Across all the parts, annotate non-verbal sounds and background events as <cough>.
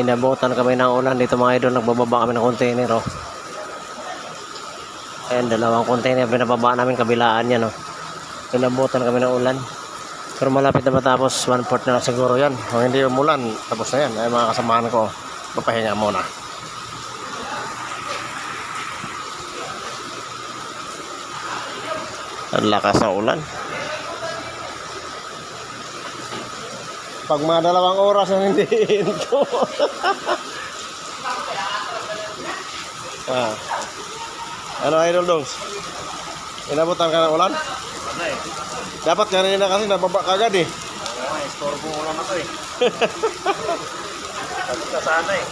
Inabutan kami ng ulan dito mga idol. Nagbababa kami ng container oh. Ayan, dalawang container binababa namin kabilaan yan oh. Inabutan kami ng ulan. Pero malapit na matapos, one fourth na lang siguro yan. Kung hindi umulan, tapos na yan. Ay mga kasamahan ko, papahinga muna. Ang lakas ng ulan. Pag mga dalawang oras ang hindi ko. ah. Ano idol dongs? Inabutan ka ng ulan? Ano eh? Dapat kanina kasi nababa kagad eh. Ay, store po ulan na to eh. <laughs> Sabi ka sana eh.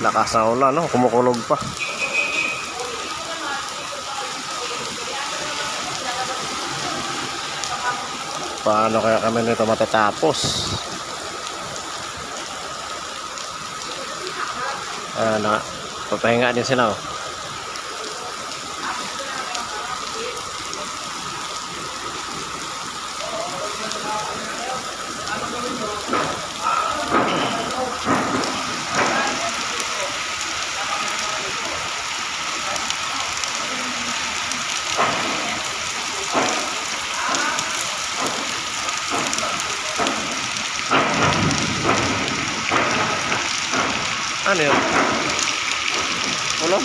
Lakas ng ulan, no? Kumukulog pa. Paano kaya kami nito matatapos? Ayan na. Papahinga din sila, oh. Ano yun? Ulam?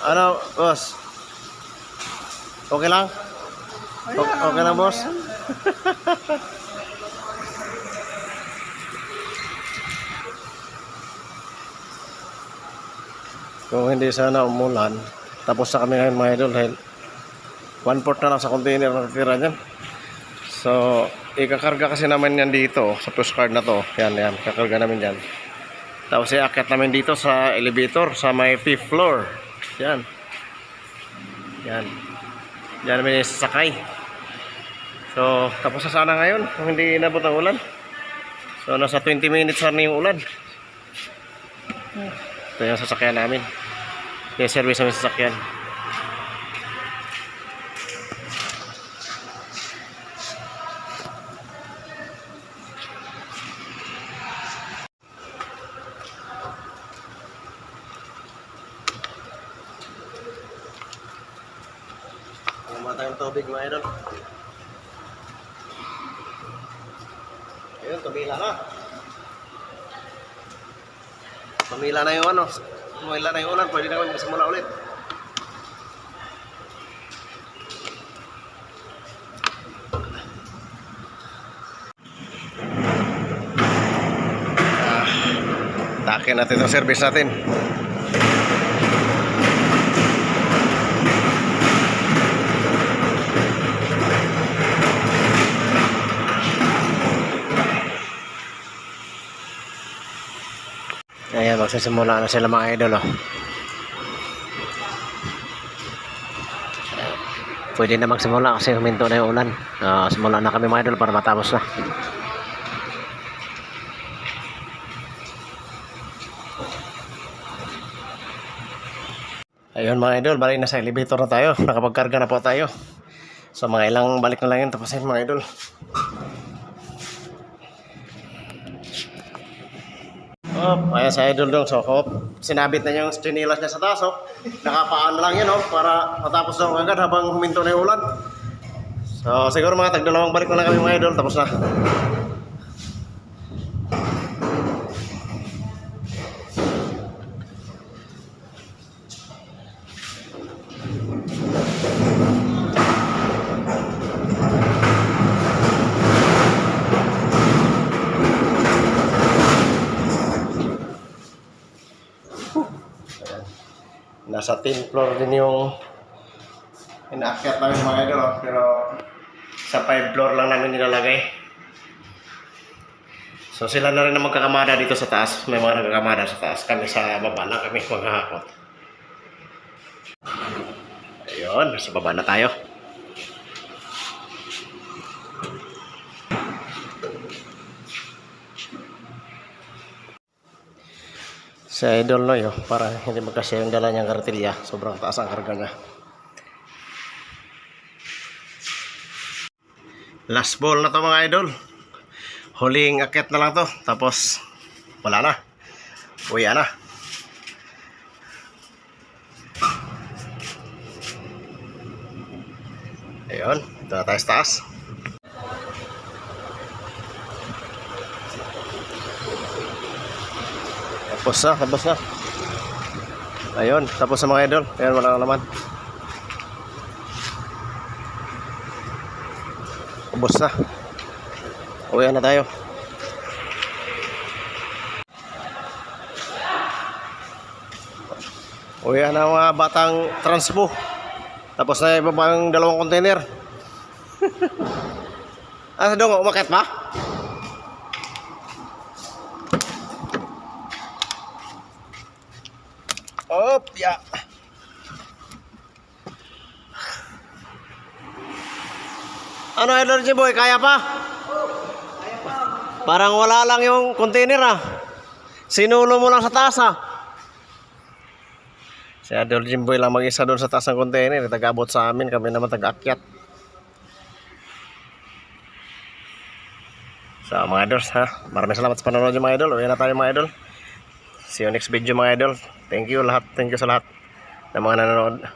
Ano, boss? Okay lang? O- okay lang, boss? <laughs> Kung hindi sana umulan, tapos na kami ngayon mga idol dahil one fourth na lang sa container na natira niyan. So, ikakarga kasi naman yan dito sa push card na to. Yan, yan. Kakarga namin yan. Tapos iakyat namin dito sa elevator sa may fifth floor. Yan. Yan. Yan namin sasakay. So, tapos na sana ngayon kung hindi inabot ang ulan. So, nasa 20 minutes na yung ulan. Ito yung sasakyan namin. Yung service namin sasakyan. Tubig mga idol. Ayun, tumila na. Tumila na yung ano. Tumila na yung ulan. Pwede na kami magsimula ulit. Ah, takin natin itong service natin. Ayan, magsisimula na sila mga idol, oh. Pwede na magsimula kasi huminto na yung ulan. Ah, simula na kami mga idol para matapos na. Ayun mga idol, balik na sa elevator na tayo. Nakapagkarga na po tayo. So mga ilang balik na lang yun. Tapos yun mga idol. Oh, ayan sa idol dong. So, oh, sinabit na yung chinilas niya sa taas. Oh. Nakapaan na lang yun oh, para matapos daw agad habang huminto na yung ulan. So, siguro mga tagdalawang balik na lang kami mga idol. Tapos na. Nasa 10th floor din yung inaakyat namin mga idol. oh. Pero sa 5 floor lang namin nilalagay. So sila na rin ang magkakamada dito sa taas. May mga nagkakamada sa taas. Kami sa baba na kami maghahakot. Ayun, nasa baba na tayo. Sa idol no yo, para hindi magkasya yung dala niyang kartilya. Sobrang taas ang karga niya. Last ball na to mga idol. Huling akit na lang to. Tapos, wala na. Uwi na. Ayun, ito na tayo sa taas. Tapos na, tapos na. Ayun, tapos na mga idol. Ayun, wala na naman. Ubos na. Uwi na tayo. Uwi na mga batang transpo. Tapos na ang dalawang container. <laughs> ah, dong, umakit pa? Ano energy boy, kaya pa? Parang wala lang yung container ah. Sinulo mo lang sa taas ah. Si Adol Jimboy lang mag-isa doon sa taas ng container. Tagabot sa amin, kami naman taga-akyat. So mga idols ha, maraming salamat sa panonood yung mga idol. Uwi na tayo mga idol. See you next video mga idol. Thank you lahat, thank you sa lahat ng mga nanonood.